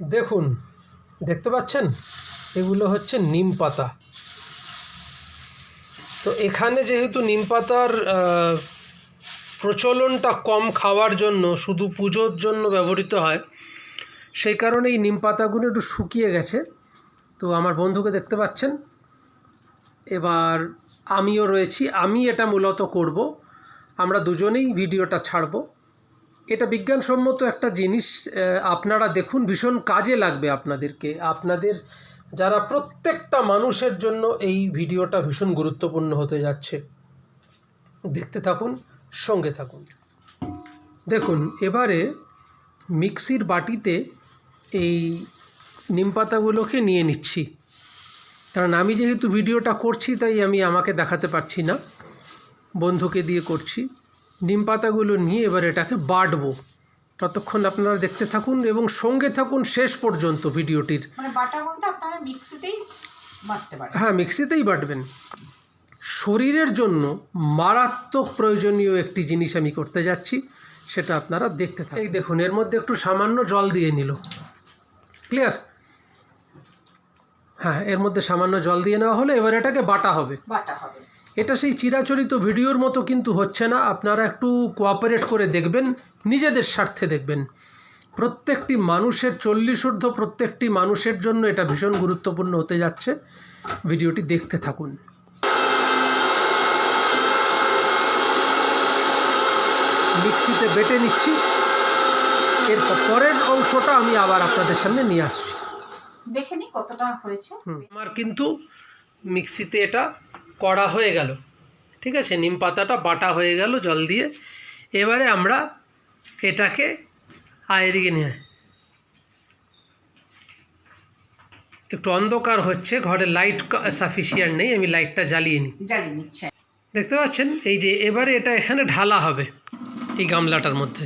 দেখুন, দেখতে পাচ্ছেন? এগুলো হচ্ছে নিম পাতা। তো এখানে যেহেতু নিম পাতার প্রচলনটা কম খাওয়ার জন্য, শুধু পুজোর জন্য ব্যবহৃত হয়, সেই কারণে এই নিম পাতাগুলো একটু শুকিয়ে গেছে। তো আমার বন্ধুকে দেখতে পাচ্ছেন? এবার আমিও রয়েছি। আমি এটা মূলত করব। আমরা দুজনেই ভিডিওটা ছাড়বো। এটা বিজ্ঞানসম্মত একটা জিনিস আপনারা দেখুন ভীষণ কাজে লাগবে আপনাদেরকে। আপনাদের যারা প্রত্যেকটা মানুষের জন্য এই ভিডিওটা ভীষণ গুরুত্বপূর্ণ হতে যাচ্ছে, দেখতে থাকুন, সঙ্গে থাকুন। দেখুন, এবারে মিক্সির বাটিতে এই নিম পাতাগুলোকে নিয়ে নিচ্ছি। কারণ আমি যেহেতু ভিডিওটা করছি, তাই আমি আমাকে দেখাতে পারছি না। বন্ধুকে দিয়ে করছি। নিম পাতাগুলো নিয়ে এবার এটাকে বাটবো। ততক্ষণ আপনারা দেখতে থাকুন এবং সঙ্গে থাকুন শেষ পর্যন্ত ভিডিওটির। মানে বাটা বলতে আপনারা মিক্সিতেই হ্যাঁ মিক্সিতেই বাটবেন। শরীরের জন্য মারাত্মক প্রয়োজনীয় একটি জিনিস আমি করতে যাচ্ছি সেটা আপনারা দেখতে থাকুন। এই দেখুন এর মধ্যে একটু সামান্য জল দিয়ে নিল। ক্লিয়ার? হ্যাঁ এর মধ্যে সামান্য জল দিয়ে নেওয়া হলো এবার এটাকে বাটা হবে। বাটা হবে। এটা সেই চিরাচরিত ভিডিওর মতো কিন্তু হচ্ছে না। আপনারা একটু কোঅপারেট করে দেখবেন নিজেদের স্বার্থে দেখবেন। প্রত্যেকটি মানুষের চল্লিশ ঊর্ধ্ব প্রত্যেকটি মানুষের জন্য এটা ভীষণ গুরুত্বপূর্ণ হতে যাচ্ছে। ভিডিওটি দেখতে থাকুন। মিক্সিতে বেটে নিচ্ছি। এর পরের অংশটা আমি আবার আপনাদের সামনে নিয়ে আসছি। দেখে নি কতটা হয়েছে। আমার কিন্তু মিক্সিতে এটা করা হয়ে গেল। ঠিক আছে? নিম পাতাটা বাটা হয়ে গেল জল দিয়ে। এবারে আমরা এটাকে আয় এদিকে নিয়ে। একটু অন্ধকার হচ্ছে ঘরে লাইট সাফিসিয়েন্ট নেই আমি লাইটটা জ্বালিয়ে নিই। জ্বালিয়ে নিচ্ছে দেখতে পাচ্ছেন? এই যে এবারে এটা এখানে ঢালা হবে এই গামলাটার মধ্যে।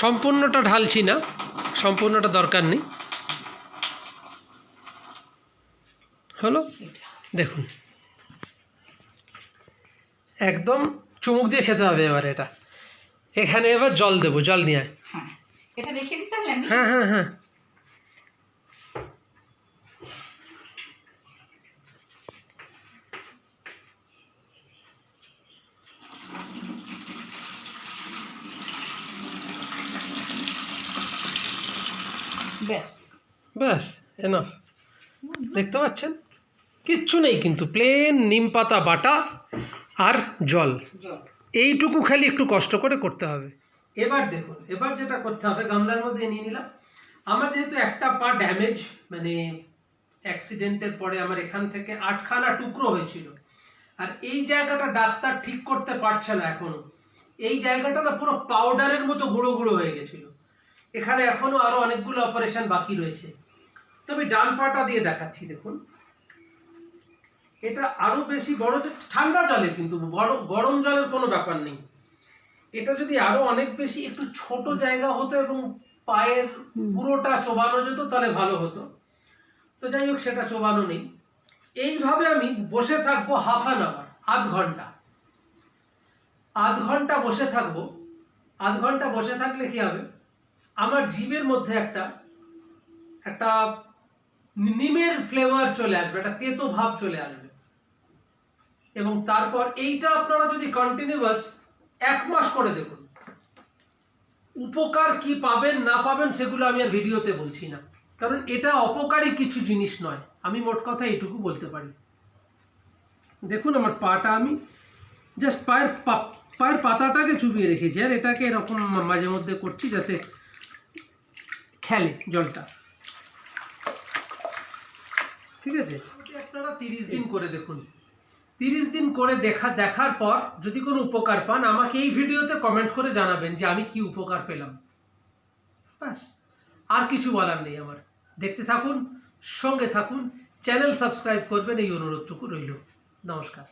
সম্পূর্ণটা ঢালছি না সম্পূর্ণটা দরকার নেই। হলো? দেখুন। একদম চুমুক দিয়ে খেতে হবে এবার এটা। এখানে এবার জল দেবো জল নিয়ে হ্যাঁ এটা রেখে দিতে হ্যাঁ হ্যাঁ হ্যাঁ। ব্যাস। ব্যাস এনাফ দেখতে পাচ্ছেন? কিচ্ছু নেই কিন্তু প্লেন নিম পাতা বাটা আর জল। এইটুকু খালি একটু কষ্ট করে করতে হবে। এবার দেখুন এবার যেটা করতে হবে গামলার মধ্যে নিয়ে নিলাম। আমার যেহেতু একটা পা ড্যামেজ মানে অ্যাক্সিডেন্টের পরে আমার এখান থেকে আটখানা টুকরো হয়েছিল। আর এই জায়গাটা ডাক্তার ঠিক করতে পারছে না এখনও। এই জায়গাটা না পুরো পাউডারের মতো গুঁড়ো গুঁড়ো হয়ে গেছিল। এখানে এখনও আরও অনেকগুলো অপারেশন বাকি রয়েছে। তবে ডান পাটা দিয়ে দেখাচ্ছি দেখুন। এটা আরও বেশি বড় যে- ঠান্ডা জলে কিন্তু গরম গরম জলের কোনো ব্যাপার নেই। এটা যদি আরও অনেক বেশি একটু ছোট জায়গা হতো এবং পায়ের পুরোটা চোবানো যেত তাহলে ভালো হতো। তো যাই হোক সেটা চোবানো নেই। এইভাবে আমি বসে থাকব হাফ অ্যান আওয়ার আধ ঘণ্টা। আধ ঘণ্টা বসে থাকব। আধ ঘণ্টা বসে থাকলে কি হবে? আমার জিভের মধ্যে একটা একটা নিমের ফ্লেভার চলে আসবে একটা তেতো ভাব চলে আসবে। এবং তারপর এইটা আপনারা যদি কন্টিনিউয়াস এক মাস করে দেখুন। উপকার কি পাবেন, না পাবেন সেগুলো আমি আর ভিডিওতে বলছি না। কারণ এটা অপকারী কিছু জিনিস নয়। আমি মোট কথা এইটুকু বলতে পারি। দেখুন আমার পাটা আমি জাস্ট পায়ের পায়ের পাতাটাকে চুবিয়ে রেখেছি আর এটাকে এরকম মাঝে মধ্যে করছি যাতে খেলে জলটা। ঠিক আছে? আপনারা তিরিশ দিন করে দেখুন। তিরিশ দিন করে দেখা, দেখার পর যদি কোনো উপকার পান, আমাকে এই ভিডিওতে কমেন্ট করে জানাবেন যে আমি কি উপকার পেলাম। ব্যাস, আর কিছু বলার নেই আমার। দেখতে থাকুন, সঙ্গে থাকুন, চ্যানেল সাবস্ক্রাইব করবেন, এই অনুরোধটুকু রইল। নমস্কার।